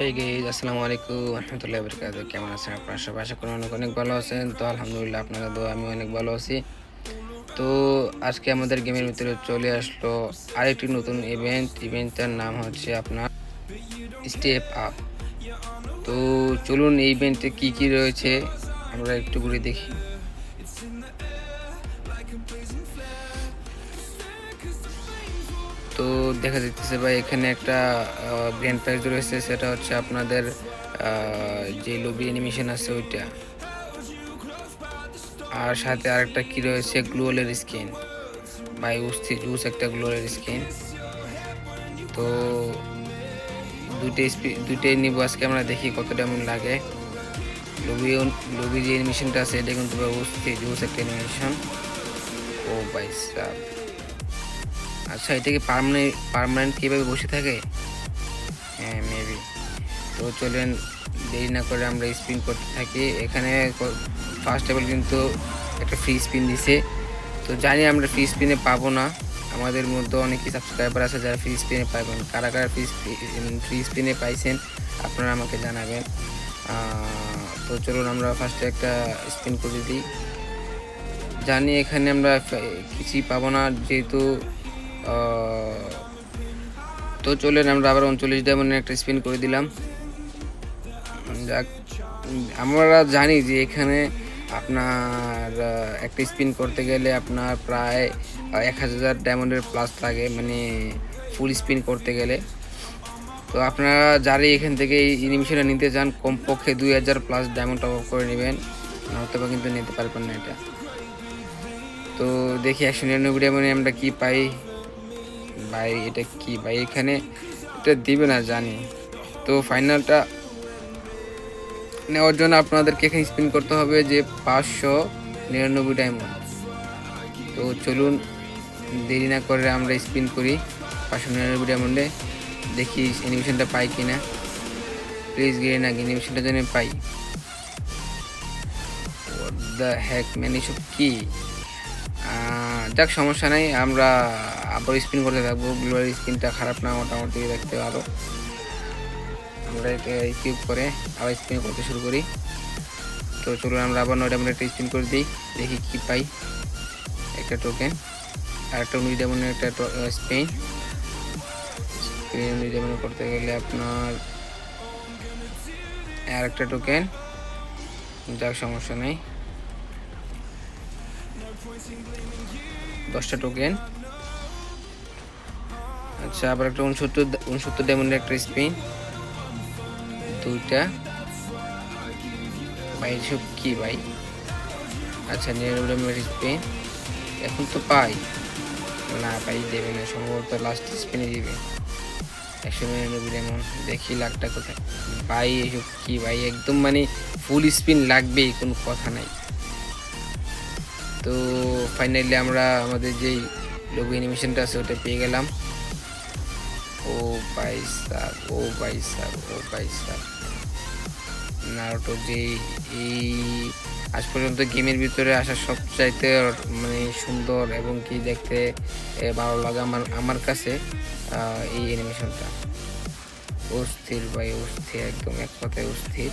হেই gauge আসসালামু আলাইকুম রহমতুল্লাহ বরকাত কেমন আছেন আপনারা সবাই? আশা করি অনেক অনেক ভালো আছেন। তো আলহামদুলিল্লাহ আপনারা দোয়া, আমি অনেক ভালো আছি। তো আজকে আমাদের গেমের ভিতরে চলে আসলো আরেকটি নতুন ইভেন্ট ইভেন্টটার নাম হচ্ছে আপনার স্টেপ আপ তো চলুন এই ইভেন্টে কী কী রয়েছে, আমরা একটু ঘুরে দেখি। তো দেখা যাচ্ছে ভাই, এখানে একটা ব্র্যান্ড প্রাইজ রয়েছে, সেটা হচ্ছে আপনাদের যে লবি অ্যানিমেশন আছে ওইটা। আর সাথে আরেকটা কি রয়েছে গ্লোয়ালের স্কিন ভাই উস্তি জুস একটা গ্লোয়ালের স্কিন তো দুইটাই স্পি- দুইটাই নিব আজকে, আমরা দেখি কতটা এমন লাগে। লবি লবি যে অ্যানিমেশনটা আছে, এটা কিন্তু ভাই উস্তি জুস একটা অ্যানিমেশন ও ভাই, সাব। আচ্ছা এটা কি পার্মানেন্ট পার্মানেন্ট কীভাবে বসে থাকে? হ্যাঁ মেবি তো চলেন, দেরি না করে আমরা স্পিন করতে থাকি। এখানে ফার্স্ট টেবল কিন্তু একটা ফ্রি স্পিন দিছে। তো জানি আমরা ফ্রি স্পিনে পাবো না। আমাদের মধ্যে অনেকেই সাবস্ক্রাইবার আছে যারা ফ্রি স্পিনে পাবেন। কারা কারা ফ্রি ফ্রি স্পিনে পাইছেন, আপনারা আমাকে জানাবেন। তো চলুন আমরা ফার্স্টে একটা স্পিন করে দিই। জানি এখানে আমরা কিছুই পাবো না, যেহেতু তো চলেন, আমরা আবার উনচল্লিশ ডায়মন্ডে একটা স্পিন করে দিলাম। যাক, আমরা জানি যে এখানে আপনার একটা স্পিন করতে গেলে আপনার প্রায় এক হাজার ডায়মন্ডের প্লাস লাগে মানে ফুল স্পিন করতে গেলে। তো আপনারা যারা এখান থেকে এই নিমিশনটা নিতে চান, কমপক্ষে দুই হাজার প্লাস ডায়মন্ড টপ আপ করে নেবেন নয়তো বা কিন্তু নিতে পারবেন না এটা। তো দেখি, একশো নিরানব্বই ডায়মন্ডে আমরা কী পাই। ভাই, এটা কি ভাই? এখানে এটা দিবে না, জানি। তো ফাইনালটা নেওয়ার জন্য আপনাদেরকে এখানে স্পিন করতে হবে যে পাঁচশো নিরানব্বই ডায়মন্ড তো চলুন, দেরি না করে আমরা স্পিন করি পাঁচশো নিরানব্বই ডায়মন্ডে দেখি অ্যানিমেশনটা পাই কি না প্লিজ গিয়ে না অ্যানিমেশনটা যেন পাই। দ্য হ্যাক ম্যান এসব কি? যাক, সমস্যা নাই, আমরা আবার স্পিন করতে থাকব গ্লোয়ার স্পিনটা খারাপ না, মোটামুটি দেখতে ভালো। আমরা কিউব করে আবার স্পিন করতে শুরু করি। তো চলুন আমরা আবার নয় নয়টা মিনিট স্পিন করে দিই, দেখি কি পাই। একটা টোকেন আর একটা উনিশ ডায়মন্ডের একটা স্পেন স্পেন উনিশ ডায়মন্ড করতে গেলে আপনার আর একটা টোকেন যাক, সমস্যা নেই। দশটা টোকেন আচ্ছা আবার একটা উনসত্তর উনসত্তর ডায়মন্ডের একটা স্পিন দুইটা। ভাই সব কি ভাই? আচ্ছা নিরানব্বই ডায়মন্ডের স্পিন এখন তো পাই। না, পাই দেবে না, সম্ভবত লাস্ট স্পিনে দিবে। একশো নিরানব্বই ডায়মন্ড দেখি লাখটা কোথায়। ভাই, এসব কি ভাই? একদম মানে ফুল স্পিন লাগবেই, কোনো কথা নাই। তো ফাইনালি আমরা আমাদের যেই লোগো অ্যানিমেশনটা আছে, ওটা পেয়ে গেলাম। ও ভাই সাব ও ভাই সাব ও ভাই সাব নারুটো যে এই আজ পর্যন্ত গেমের ভিতরে আসা সবচাইতে মানে সুন্দর এবং কি দেখতে ভালো লাগে আমার আমার কাছে এই অ্যানিমেশনটা অস্থির ভাই, অস্থির, একদম এক কথায় অস্থির।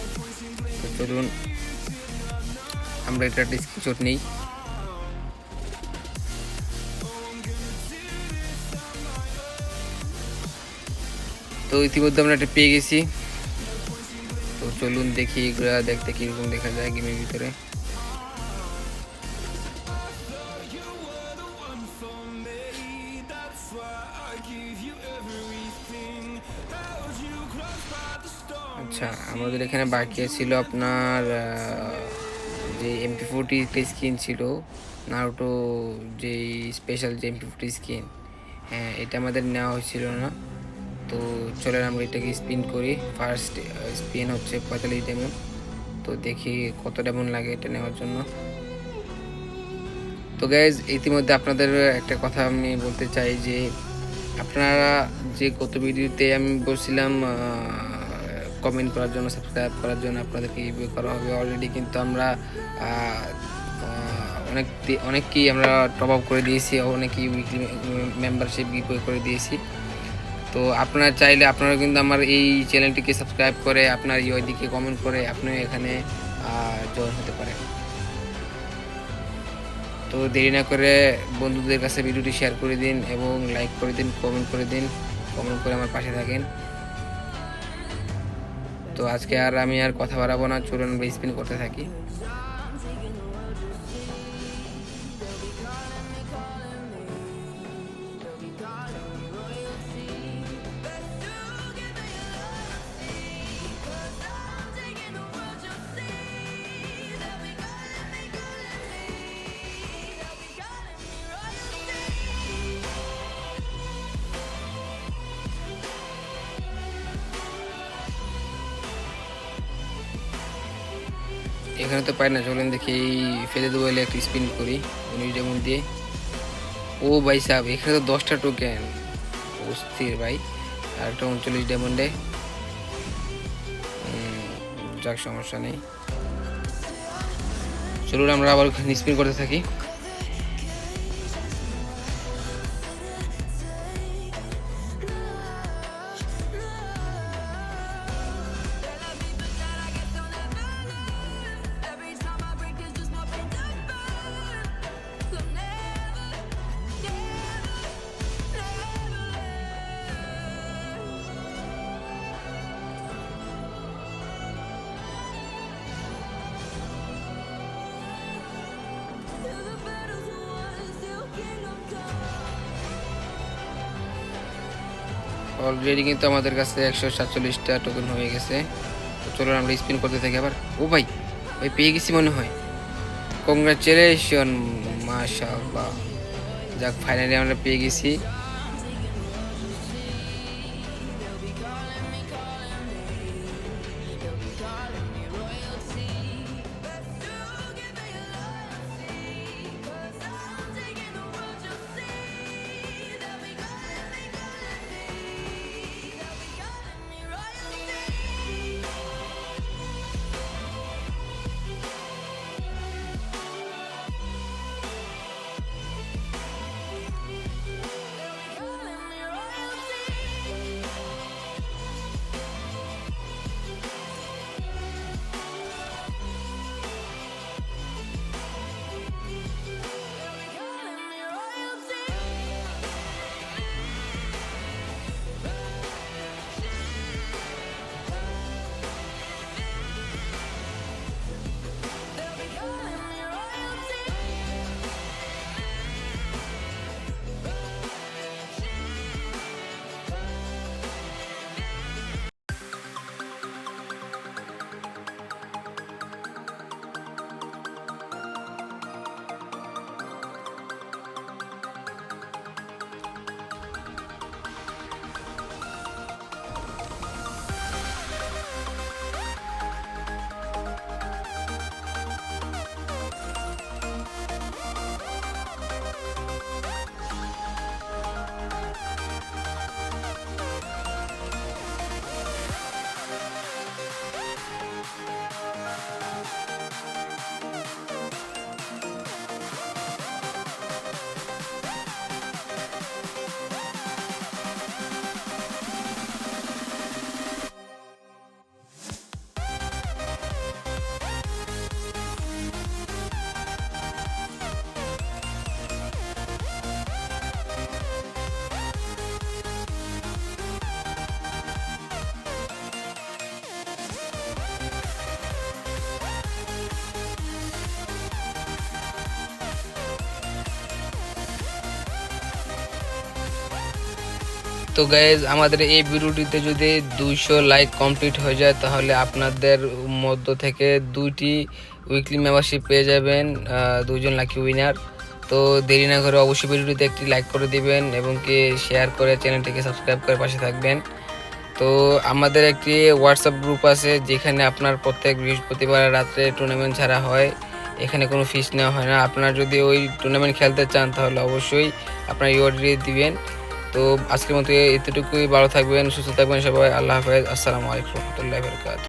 তো চলুন, আমরা এটা স্ক্রিনশট নেই। তো ইতিমধ্যে আমরা এটা পেয়ে গেছি। তো চলুন দেখি এগুলা দেখতে কীরকম দেখা যায় গেমের ভিতরে। আচ্ছা আমাদের এখানে বাকি ছিল আপনার যে এমপি ফোরটি স্কিন ছিল নারুটো যে স্পেশাল যে এমপি ফোরটি স্কিন হ্যাঁ এটা আমাদের নেওয়া হয়েছিল না। তো চলেন আমরা এটাকে স্পিন করি। ফার্স্ট স্পিন হচ্ছে পঁয়তাল্লিশ ডেমন তো দেখি কত ডেমন লাগে এটা নেওয়ার জন্য। তো গ্যাস ইতিমধ্যে আপনাদের একটা কথা আমি বলতে চাই যে, আপনারা যে গত ভিডিওতে আমি বলছিলাম কমেন্ট করার জন্য সাবস্ক্রাইব করার জন্য আপনাদেরকে রিভিউ করা হবে। অলরেডি কিন্তু আমরা অনেক অনেককেই আমরা টপ আপ করে দিয়েছি, অনেকেই উইকলি মেম্বারশিপ গিভ করে দিয়েছি। তো আপনারা চাইলে আপনারা কিন্তু আমার এই চ্যানেলটিকে সাবস্ক্রাইব করে আপনার ইউআইডিকে কমেন্ট করে আপনি এখানে জয়েন হতে পারেন। তো দেরি না করে বন্ধুদের কাছে ভিডিওটি শেয়ার করে দিন এবং লাইক করে দিন কমেন্ট করে দিন কমেন্ট করে আমার পাশে থাকেন। তো আজকে আর আমি আর কথা বাড়াবো না, চলুন আমরা স্পিন করতে থাকি। এখানে তো পাই না, চলেন দেখি, এই ফেলে দেবো, এলে একটু স্পিন করি উনিশ ডেমন দিয়ে। ও ভাই সাহেব, এখানে তো দশটা টোকেন অস্থির ভাই আর একটা উনচল্লিশ ডেমন্ডে যাক, সমস্যা নেই। চলুন, আমরা আবার স্পিন করতে থাকি। অলরেডি কিন্তু আমাদের কাছে একশো সাতচল্লিশটা টোকেন হয়ে গেছে। তো চলুন আমরা স্পিন করতে থাকি আবার। ও ভাই ভাই পেয়ে গেছি মনে হয়। কংগ্রাচুলেশন বা যাক ফাইনালি আমরা পেয়ে গেছি। তো গাইজ আমাদের এই ভিডিওটিতে যদি দুইশো লাইক কমপ্লিট হয়ে যায়, তাহলে আপনাদের মধ্য থেকে দুইটি উইকলি মেম্বারশিপ পেয়ে যাবেন দুজন লাকি উইনার তো দেরি না করে অবশ্যই ভিডিওটিতে একটি লাইক করে দিবেন এবং কি শেয়ার করে চ্যানেলটিকে সাবস্ক্রাইব করে পাশে থাকবেন। তো আমাদের একটি হোয়াটসঅ্যাপ গ্রুপ আছে, যেখানে আপনার প্রত্যেক বৃহস্পতিবার রাত্রে টুর্নামেন্ট ছাড়া হয়। এখানে কোনো ফিস নেওয়া হয় না। আপনার যদি ওই টুর্নামেন্ট খেলতে চান, তাহলে অবশ্যই আপনার ইউআরডি দিবেন। তো আজকের মতো এতটুকুই। ভালো থাকবেন, সুস্থ থাকবেন সবাই। আল্লাহ হাফেজ। আসসালামু আলাইকুম রহমতুল্লাহ বরকাত